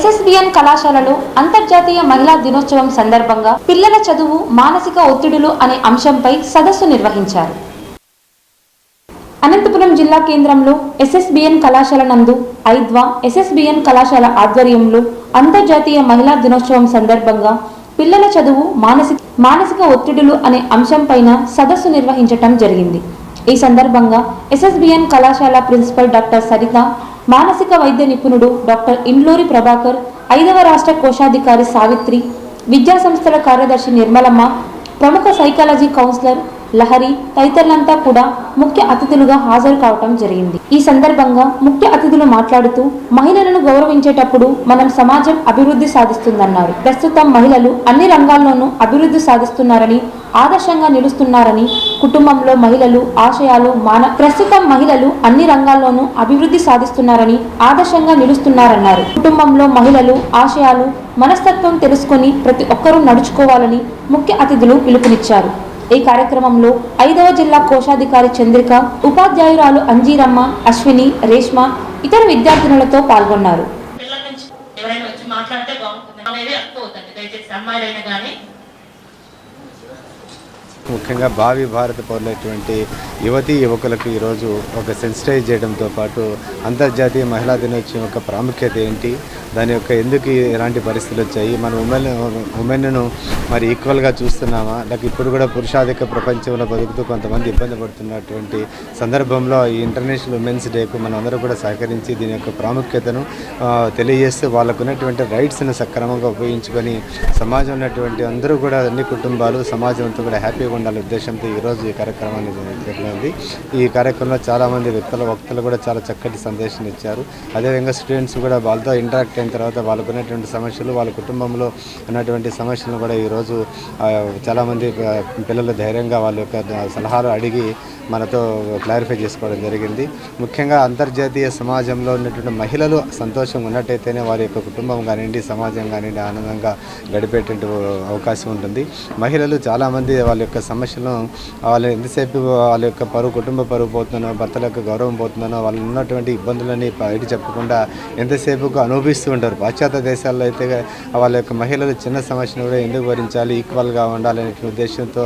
SSBN కళాశాలలో అంతర్జాతీయ మహిళా దినోత్సవం సందర్భంగా పిల్లల చదువు మానసిక ఒత్తిడులు అనే అంశంపై సదస్సు నిర్వహించారు. అనంతపురం జిల్లా కేంద్రంలో ఎస్ఎస్బిఎన్ కళాశాల నందు ఐద్వా ఎస్ఎస్బిఎన్ కళాశాల ఆధ్వర్యంలో అంతర్జాతీయ మహిళా దినోత్సవం సందర్భంగా పిల్లల చదువు మానసిక మానసిక ఒత్తిడులు అనే అంశంపైన సదస్సు నిర్వహించటం జరిగింది. ఈ సందర్భంగా ఎస్ఎస్బిఎన్ కళాశాల ప్రిన్సిపల్ డాక్టర్ సరిత మానసిక వైద్య నిపుణుడు డాక్టర్ ఇండ్లూరి ప్రభాకర్ ఐదవ రాష్ట్ర కోశాధికారి సావిత్రి విద్యా సంస్థల కార్యదర్శి నిర్మలమ్మ ప్రముఖ సైకాలజీ కౌన్సిలర్ లహరి తదితరులంతా కూడా ముఖ్య అతిథులుగా హాజరు కావటం జరిగింది. ఈ సందర్భంగా ముఖ్య అతిథులు మాట్లాడుతూ మహిళలను గౌరవించేటప్పుడు మనం సమాజం అభివృద్ధి సాధిస్తుందన్నారు. ప్రస్తుతం మహిళలు అన్ని రంగాల్లోనూ అభివృద్ధి సాధిస్తున్నారని ఆదర్శంగా నిలుస్తున్నారని కుటుంబంలో మహిళలు ఆశయాలు మాన ప్రస్తుతం మహిళలు అన్ని రంగాల్లోనూ అభివృద్ధి సాధిస్తున్నారని ఆదర్శంగా నిలుస్తున్నారన్నారు. కుటుంబంలో మహిళలు ఆశయాలు మనస్తత్వం తెలుసుకొని ప్రతి ఒక్కరూ నడుచుకోవాలని ముఖ్య అతిథులు పిలుపునిచ్చారు. ఈ కార్యక్రమంలో ఐదవ జిల్లా కోశాధికారి చంద్రిక ఉపాధ్యాయురాలు అంజీరమ్మ అశ్విని రేష్మ ఇతర విద్యార్థినులతో పాల్గొన్నారు. పిల్లల నుంచి ఎవరైనా వచ్చి మాట్లాడితే బాగుంటుంది అనేది అర్థమవుతుంది. దయచేసి అమ్మాయిలైనా కానీ ముఖ్యంగా భావి భారత పౌరులైనటువంటి యువతీ యువకులకు ఈరోజు ఒక సెన్సిటైజ్ చేయడంతో పాటు అంతర్జాతీయ మహిళా దినోత్సవం యొక్క ప్రాముఖ్యత ఏంటి? దాని యొక్క ఎందుకు ఎలాంటి పరిస్థితులు వచ్చాయి? మన ఉమెన్ ఉమెన్ను మరి ఈక్వల్గా చూస్తున్నామా? లేక ఇప్పుడు కూడా పురుషాధిక ప్రపంచంలో బతుకుతూ కొంతమంది ఇబ్బంది పడుతున్నటువంటి సందర్భంలో ఈ ఇంటర్నేషనల్ ఉమెన్స్ డేకు మనం అందరూ కూడా సహకరించి దీని యొక్క ప్రాముఖ్యతను తెలియజేస్తూ వాళ్ళకు ఉన్నటువంటి రైట్స్ను సక్రమంగా ఉపయోగించుకొని సమాజం ఉన్నటువంటి అందరూ కూడా అన్ని కుటుంబాలు సమాజం అంతా కూడా హ్యాపీగా ఉండాలనే ఉద్దేశంతో ఈరోజు ఈ కార్యక్రమాన్ని ఉంది. ఈ కార్యక్రమంలో చాలామంది వ్యక్తుల వక్తలు కూడా చాలా చక్కటి సందేశం ఇచ్చారు. అదేవిధంగా స్టూడెంట్స్ కూడా వాళ్ళతో ఇంటరాక్ట్ అయిన తర్వాత వాళ్ళకు ఉన్నటువంటి సమస్యలు వాళ్ళ కుటుంబంలో ఉన్నటువంటి సమస్యలను కూడా ఈరోజు చాలామంది పిల్లలు ధైర్యంగా వాళ్ళ యొక్క సలహాలు అడిగి మనతో క్లారిఫై చేసుకోవడం జరిగింది. ముఖ్యంగా అంతర్జాతీయ సమాజంలో ఉన్నటువంటి మహిళలు సంతోషంగా ఉన్నట్టయితేనే వారి యొక్క కుటుంబం కానివ్వండి సమాజం కానివ్వండి ఆనందంగా గడిపేటువంటి అవకాశం ఉంటుంది. మహిళలు చాలామంది వాళ్ళ యొక్క సమస్యలను వాళ్ళు ఎంతసేపు వాళ్ళ యొక్క పరువు కుటుంబ పరువు పోతున్నానో భర్తల యొక్క గౌరవం పోతున్నానో వాళ్ళు ఉన్నటువంటి ఇబ్బందులని బయట చెప్పకుండా ఎంతసేపు అనుభవిస్తూ ఉంటారు. పాశ్చాత్య దేశాల్లో అయితే వాళ్ళ యొక్క మహిళలు చిన్న సమస్యను కూడా ఎందుకు భరించాలి ఈక్వల్గా ఉండాలనే ఉద్దేశంతో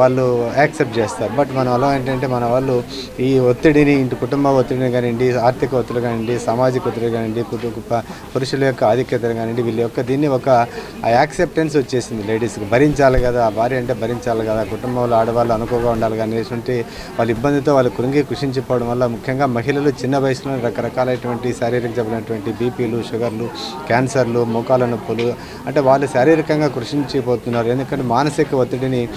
వాళ్ళు యాక్సెప్ట్ చేస్తారు. బట్ మనం అలా ఏంటంటే మన వాళ్ళు ఈ ఒత్తిడిని ఇంటి కుటుంబ ఒత్తిడిని కానివ్వండి ఆర్థిక ఒత్తిడి కానివ్వండి సామాజిక ఒత్తిడి కానివ్వండి కుటుంబ పురుషుల యొక్క ఆధిక్యతను కానివ్వండి వీళ్ళ యొక్క దీన్ని ఒక యాక్సెప్టెన్స్ వచ్చేసింది లేడీస్కి. భరించాలి కదా భార్య అంటే భరించాలి కదా కుటుంబంలో ఆడవాళ్ళు అనుకోగా ఉండాలి కానీ అనేటువంటి వాళ్ళ ఇబ్బందితో వాళ్ళు కృంగి కృషించిపోవడం వల్ల ముఖ్యంగా మహిళలు చిన్న వయసులో రకరకాలైనటువంటి శారీరక జబ్బులైనటువంటి బీపీలు షుగర్లు క్యాన్సర్లు మోకాల నొప్పులు అంటే వాళ్ళు శారీరకంగా కృషించిపోతున్నారు. ఎందుకంటే మానసిక ఒత్తిడిని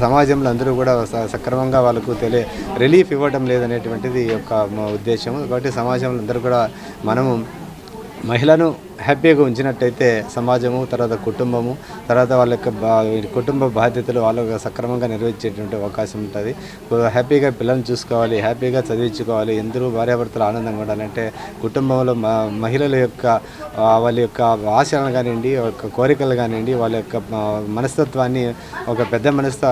సమాజంలో అందరూ కూడా స- సక్రమంగా వాళ్ళకు తెలియ రిలీఫ్ ఇవ్వడం లేదనేటువంటిది ఒక యొక్క ఉద్దేశం కాబట్టి సమాజంలో అందరూ కూడా మనము మహిళను హ్యాపీగా ఉంచినట్టయితే సమాజము తర్వాత కుటుంబము తర్వాత వాళ్ళ యొక్క బా కుటుంబ బాధ్యతలు వాళ్ళ సక్రమంగా నెరవేర్చేటువంటి అవకాశం ఉంటుంది. హ్యాపీగా పిల్లల్ని చూసుకోవాలి హ్యాపీగా చదివించుకోవాలి ఎందరూ భార్యాభర్తలు ఆనందంగా ఉండాలంటే కుటుంబంలో మ- మహిళల యొక్క వాళ్ళ యొక్క ఆశలను కానివ్వండి యొక్క కోరికలు కానివ్వండి వాళ్ళ యొక్క మనస్తత్వాన్ని ఒక పెద్ద మనస్త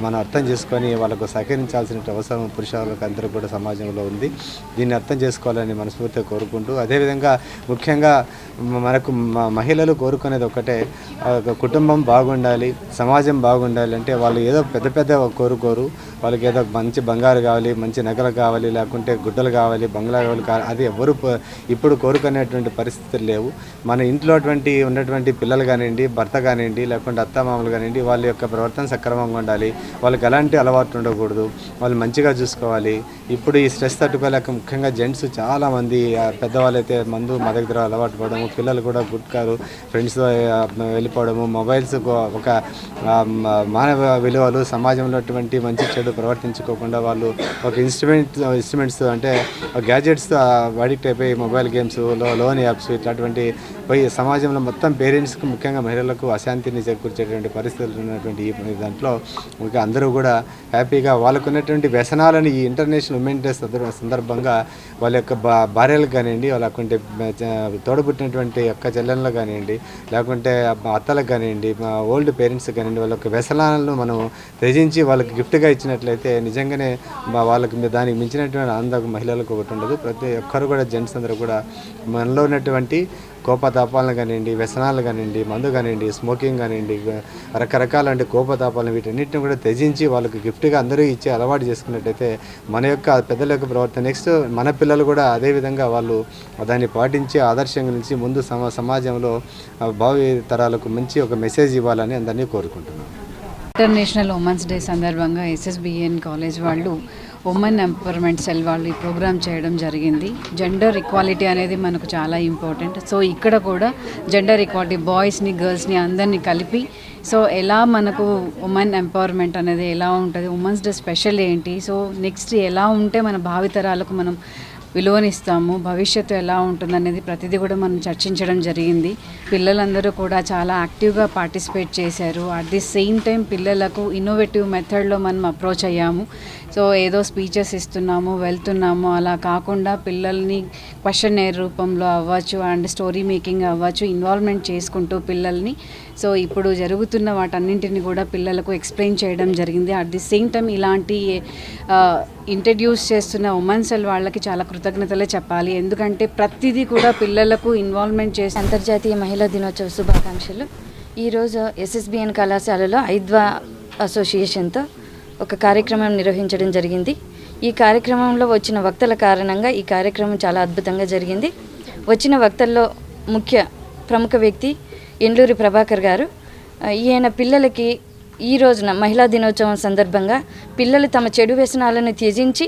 మనం అర్థం చేసుకొని వాళ్ళకు సహకరించాల్సిన అవసరం పురుషులకు అందరూ కూడా సమాజంలో ఉంది. దీన్ని అర్థం చేసుకోవాలని మనస్ఫూర్తిగా కోరుకుంటూ అదేవిధంగా ముఖ్యంగా మనకు మహిళలు కోరుకునేది ఒకటే ఒక కుటుంబం బాగుండాలి సమాజం బాగుండాలి అంటే వాళ్ళు ఏదో పెద్ద పెద్ద కోరుకోరు వాళ్ళకి ఏదో మంచి బంగారు కావాలి మంచి నగలు కావాలి లేకుంటే గుడ్డలు కావాలి బంగ్లా కావాలి కా- అది ఎవరు ఇప్పుడు కోరుకునేటువంటి పరిస్థితులు లేవు. మన ఇంట్లో అటువంటి ఉన్నటువంటి పిల్లలు కానివ్వండి భర్త కానివ్వండి లేకుంటే అత్తమామలు కానివ్వండి వాళ్ళ యొక్క ప్రవర్తన సక్రమంగా ఉండాలి. వాళ్ళకి ఎలాంటి అలవాట్లు ఉండకూడదు. వాళ్ళు మంచిగా చూసుకోవాలి. ఇప్పుడు ఈ స్ట్రెస్ తట్టుకోలేక ముఖ్యంగా జెంట్స్ చాలామంది పెద్దవాళ్ళు అయితే మందు మా దగ్గర అలవాటు వెళ్ళిపోవడము పిల్లలు కూడా గుట్కారు ఫ్రెండ్స్తో వెళ్ళిపోవడము మొబైల్స్ ఒక మానవ విలువలు సమాజంలో అటువంటి మంచి చెడు ప్రవర్తించుకోకుండా వాళ్ళు ఒక ఇన్స్ట్రుమెంట్ ఇన్స్ట్రుమెంట్స్ అంటే గ్యాజెట్స్ అడిక్ట్ అయిపోయి మొబైల్ గేమ్స్లో లోన్ యాప్స్ ఇట్లాంటి పోయి సమాజంలో మొత్తం పేరెంట్స్కి ముఖ్యంగా మహిళలకు అశాంతిని చేకూర్చేటువంటి పరిస్థితులు ఉన్నటువంటి ఈ దాంట్లో ఇంకా అందరూ కూడా హ్యాపీగా వాళ్ళకు ఉన్నటువంటి వ్యసనాలను ఈ ఇంటర్నేషనల్ ఉమెన్ డే సందర్భంగా వాళ్ళ యొక్క భా భార్యలకు కానివ్వండి వాళ్ళకుంటే పుట్టినటువంటి యొక్క చెల్లెళ్ళు కానివ్వండి లేకుంటే అత్తలకు కానివ్వండి మా ఓల్డ్ పేరెంట్స్ కానివ్వండి వాళ్ళ యొక్క వ్యసనాలను మనం త్యజించి వాళ్ళకి గిఫ్ట్గా ఇచ్చినట్లయితే నిజంగానే వాళ్ళకి దానికి మించినటువంటి ఆనందం మహిళలకు ఒకటి ఉండదు. ప్రతి ఒక్కరు కూడా జెంట్స్ అందరూ కూడా మనలో ఉన్నటువంటి కోపతాపాలను కానివ్వండి వ్యసనాలు కానివ్వండి మందు కానివ్వండి స్మోకింగ్ కానివ్వండి రకరకాల అంటే కోపతాపాలను వీటన్నిటిని కూడా త్యజించి వాళ్ళకి గిఫ్ట్గా అందరూ ఇచ్చి అలవాటు చేసుకున్నట్టయితే మన యొక్క పెద్దల యొక్క ప్రవర్తన. నెక్స్ట్ మన పిల్లలు కూడా అదే విధంగా వాళ్ళు దాన్ని పాటించి ఆదర్శంగా నుంచి ముందు సమ సమాజంలో భావి తరాలకు మంచి ఒక మెసేజ్ ఇవ్వాలని అందరినీ కోరుకుంటున్నాను. ఇంటర్నేషనల్ ఉమెన్స్ డే సందర్భంగా ఎస్ఎస్బిఎన్ కాలేజ్ వాళ్ళు ఉమెన్ ఎంపవర్మెంట్ సెల్ వాళ్ళు ఈ ప్రోగ్రామ్ చేయడం జరిగింది. జెండర్ ఈక్వాలిటీ అనేది మనకు చాలా ఇంపార్టెంట్. సో ఇక్కడ కూడా జెండర్ ఈక్వాలిటీ బాయ్స్ని గర్ల్స్ని అందరినీ కలిపి సో ఎలా మనకు ఉమెన్ ఎంపవర్మెంట్ అనేది ఎలా ఉంటుంది ఉమెన్స్ డే స్పెషల్ ఏంటి సో నెక్స్ట్ ఎలా ఉంటే మన భావితరాలకు మనం విలువనిస్తాము భవిష్యత్తు ఎలా ఉంటుంది అనేది ప్రతిదీ కూడా మనం చర్చించడం జరిగింది. పిల్లలందరూ కూడా చాలా యాక్టివ్గా పార్టిసిపేట్ చేశారు. అట్ ది సేమ్ టైం పిల్లలకు ఇన్నోవేటివ్ మెథడ్లో మనం అప్రోచ్ అయ్యాము. సో ఏదో స్పీచెస్ ఇస్తున్నాము వెళ్తున్నాము. అలా కాకుండా పిల్లల్ని క్వశ్చన్ రూపంలో అవ్వచ్చు అండ్ స్టోరీ మేకింగ్ అవ్వచ్చు ఇన్వాల్వ్మెంట్ చేసుకుంటూ పిల్లల్ని సో ఇప్పుడు జరుగుతున్న వాటన్నింటిని కూడా పిల్లలకు ఎక్స్ప్లెయిన్ చేయడం జరిగింది. అట్ ది సేమ్ టైం ఇలాంటి ఇంట్రడ్యూస్ చేస్తున్న ఉమెన్ సెల్ వాళ్ళకి చాలా కృతజ్ఞతలే చెప్పాలి. ఎందుకంటే ప్రతిదీ కూడా పిల్లలకు ఇన్వాల్వ్మెంట్ చేసి అంతర్జాతీయ మహిళా దినోత్సవ శుభాకాంక్షలు. ఈరోజు ఎస్ఎస్బిఎన్ కళాశాలలో ఐద్వా అసోసియేషన్తో ఒక కార్యక్రమం నిర్వహించడం జరిగింది. ఈ కార్యక్రమంలో వచ్చిన వక్తల కారణంగా ఈ కార్యక్రమం చాలా అద్భుతంగా జరిగింది. వచ్చిన వక్తల్లో ముఖ్య ప్రముఖ వ్యక్తి ఎండూరి ప్రభాకర్ గారు. ఈయన పిల్లలకి ఈ రోజున మహిళా దినోత్సవం సందర్భంగా పిల్లలు తమ చెడు వ్యసనాలను త్యజించి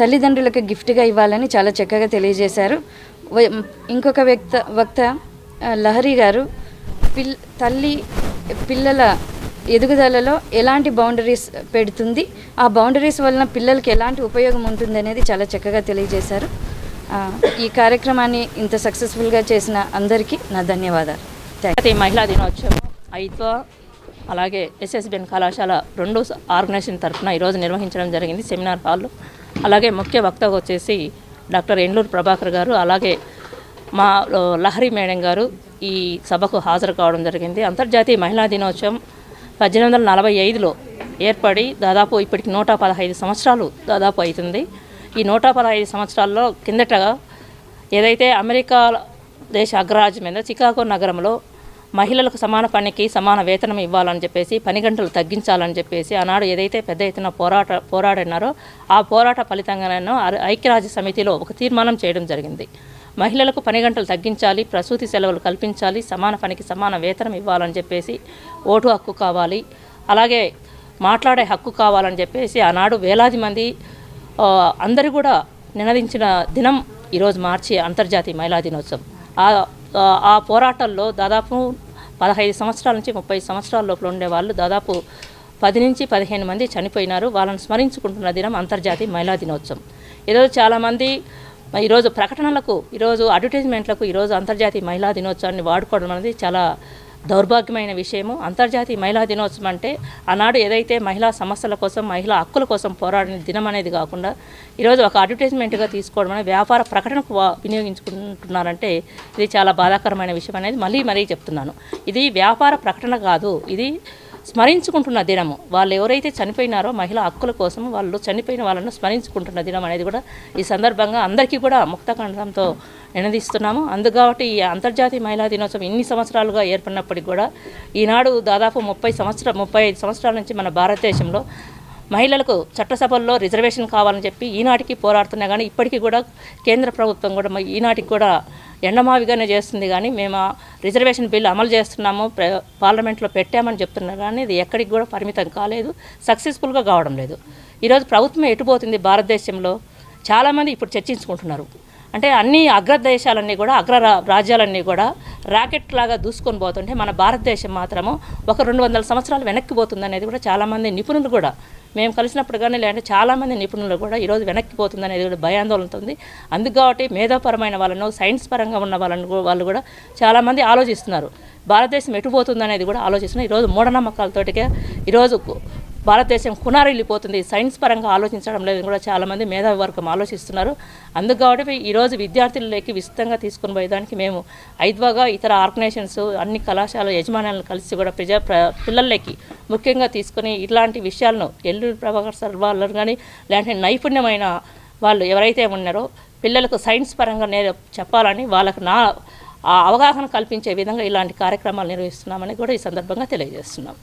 తల్లిదండ్రులకు గిఫ్ట్గా ఇవ్వాలని చాలా చక్కగా తెలియజేశారు. ఇంకొక వ్యక్త వక్త లహరి గారు పిల్ తల్లి పిల్లల ఎదుగుదలలో ఎలాంటి బౌండరీస్ పెడుతుంది ఆ బౌండరీస్ వలన పిల్లలకి ఎలాంటి ఉపయోగం ఉంటుంది అనేది చాలా చక్కగా తెలియజేశారు. ఈ కార్యక్రమాన్ని ఇంత సక్సెస్ఫుల్గా చేసిన అందరికీ నా ధన్యవాదాలు. థ్యాంక్ మహిళా దినోత్సవం ఐద్వా అలాగే ఎస్ఎస్బిఎన్ కళాశాల రెండు ఆర్గనైజేషన్ తరఫున ఈరోజు నిర్వహించడం జరిగింది సెమినార్ హాల్లో అలాగే ముఖ్య వక్త వచ్చేసి డాక్టర్ ఎండ్లూరు ప్రభాకర్ గారు అలాగే మా లహరి మేడం గారు ఈ సభకు హాజరు కావడం జరిగింది. అంతర్జాతీయ మహిళా దినోత్సవం పద్దెనిమిది వందల నలభై ఐదులో ఏర్పడి దాదాపు ఇప్పటికి నూట పదహైదు సంవత్సరాలు దాదాపు అవుతుంది. ఈ నూట పదహైదు సంవత్సరాల్లో కిందట ఏదైతే అమెరికా దేశ అగ్రరాజ్యమైందో చికాగో నగరంలో మహిళలకు సమాన పనికి సమాన వేతనం ఇవ్వాలని చెప్పేసి పని గంటలు తగ్గించాలని చెప్పేసి ఆనాడు ఏదైతే పెద్ద ఎత్తున పోరాట పోరాడినారో ఆ పోరాట ఫలితంగానో ఐక్యరాజ్య సమితిలో ఒక తీర్మానం చేయడం జరిగింది. మహిళలకు పని గంటలు తగ్గించాలి ప్రసూతి సెలవులు కల్పించాలి సమాన పనికి సమాన వేతనం ఇవ్వాలని చెప్పేసి ఓటు హక్కు కావాలి. అలాగే మాట్లాడే హక్కు కావాలని చెప్పేసి ఆనాడు వేలాది మంది అందరూ కూడా నినదించిన దినం ఈరోజు మార్చి అంతర్జాతీయ మహిళా దినోత్సవం. ఆ ఆ- పోరాటంలో దాదాపు పదహైదు సంవత్సరాల నుంచి ముప్పై సంవత్సరాల లోపల ఉండేవాళ్ళు దాదాపు పది నుంచి పదిహేను మంది చనిపోయినారు. వాళ్ళని స్మరించుకుంటున్న దినం అంతర్జాతీయ మహిళా దినోత్సవం. ఈరోజు చాలామంది ఈరోజు ప్రకటనలకు ఈరోజు అడ్వర్టైజ్మెంట్లకు ఈరోజు అంతర్జాతీయ మహిళా దినోత్సవాన్ని వాడుకోవడం అనేది చాలా దౌర్భాగ్యమైన విషయము. అంతర్జాతీయ మహిళా దినోత్సవం అంటే ఆనాడు ఏదైతే మహిళా సమస్యల కోసం మహిళా హక్కుల కోసం పోరాడిన దినం అనేది కాకుండా ఈరోజు ఒక అడ్వర్టైజ్మెంట్గా తీసుకోవడం అనేది వ్యాపార ప్రకటనకు వినియోగించుకుంటున్నారంటే ఇది చాలా బాధాకరమైన విషయం అనేది మళ్ళీ మరీ చెప్తున్నాను. ఇది వ్యాపార ప్రకటన కాదు. ఇది స్మరించుకుంటున్న దినము. వాళ్ళు ఎవరైతే చనిపోయినారో మహిళా హక్కుల కోసం వాళ్ళు చనిపోయిన వాళ్ళను స్మరించుకుంటున్న దినం అనేది కూడా ఈ సందర్భంగా అందరికీ కూడా ముక్తకంఠంతో నినదిస్తున్నాము అందు కాబట్టి ఈ అంతర్జాతీయ మహిళా దినోత్సవం ఇన్ని సంవత్సరాలుగా ఏర్పడినప్పటికీ కూడా ఈనాడు దాదాపు ముప్పై సంవత్సరాల ముప్పై ఐదు సంవత్సరాల నుంచి మన భారతదేశంలో మహిళలకు చట్టసభల్లో రిజర్వేషన్ కావాలని చెప్పి ఈనాటికి పోరాడుతున్నా కానీ ఇప్పటికీ కూడా కేంద్ర ప్రభుత్వం కూడా ఈనాటికి కూడా ఎండమావిగానే చేస్తుంది కానీ మేము రిజర్వేషన్ బిల్లు అమలు చేస్తున్నాము పార్లమెంట్లో పెట్టామని చెప్తున్నారు కానీ ఇది ఎక్కడికి కూడా పరిమితం కాలేదు సక్సెస్ఫుల్గా కావడం లేదు. ఈరోజు ప్రభుత్వం ఎటుపోతుంది భారతదేశంలో? చాలామంది ఇప్పుడు చర్చించుకుంటున్నారు. అంటే అన్ని అగ్ర దేశాలన్నీ కూడా అగ్ర రా- రాజ్యాలన్నీ కూడా రాకెట్ లాగా దూసుకొని పోతుంటే మన భారతదేశం మాత్రము ఒక రెండు వందల సంవత్సరాలు వెనక్కి పోతుంది అనేది కూడా చాలామంది నిపుణులు కూడా మేము కలిసినప్పుడు కానీ లేదంటే చాలామంది నిపుణులు కూడా ఈరోజు వెనక్కిపోతుంది అనేది కూడా భయాందోళన ఉంది. అందుకు కాబట్టి మేధాపరమైన వాళ్ళను సైన్స్ పరంగా ఉన్న వాళ్ళను వాళ్ళు కూడా చాలామంది ఆలోచిస్తున్నారు. భారతదేశం ఎటుపోతుంది అనేది కూడా ఆలోచిస్తున్నారు. ఈరోజు మూఢనమ్మకాలతోటికే ఈరోజు భారతదేశం కునారిల్లిపోతుంది సైన్స్ పరంగా ఆలోచించడం లేదని కూడా చాలామంది మేధావి వర్గం ఆలోచిస్తున్నారు. అందుకు కాబట్టి ఈరోజు విద్యార్థులకి విస్తృతంగా తీసుకుని పోయేదానికి మేము ఐద్వాగా ఇతర ఆర్గనైజేషన్స్ అన్ని కళాశాల యజమానులను కలిసి కూడా ప్రజా ప్ర- పిల్లలకి ముఖ్యంగా తీసుకొని ఇట్లాంటి విషయాలను ఎల్లు ప్రభాకర్ సార్ వాళ్ళు కానీ ఇలాంటి నైపుణ్యమైన వాళ్ళు ఎవరైతే ఉన్నారో పిల్లలకు సైన్స్ పరంగా నేను చెప్పాలని వాళ్ళకు నా ఆ అవగాహన కల్పించే విధంగా ఇలాంటి కార్యక్రమాలు నిర్వహిస్తున్నామని కూడా ఈ సందర్భంగా తెలియజేస్తున్నాం.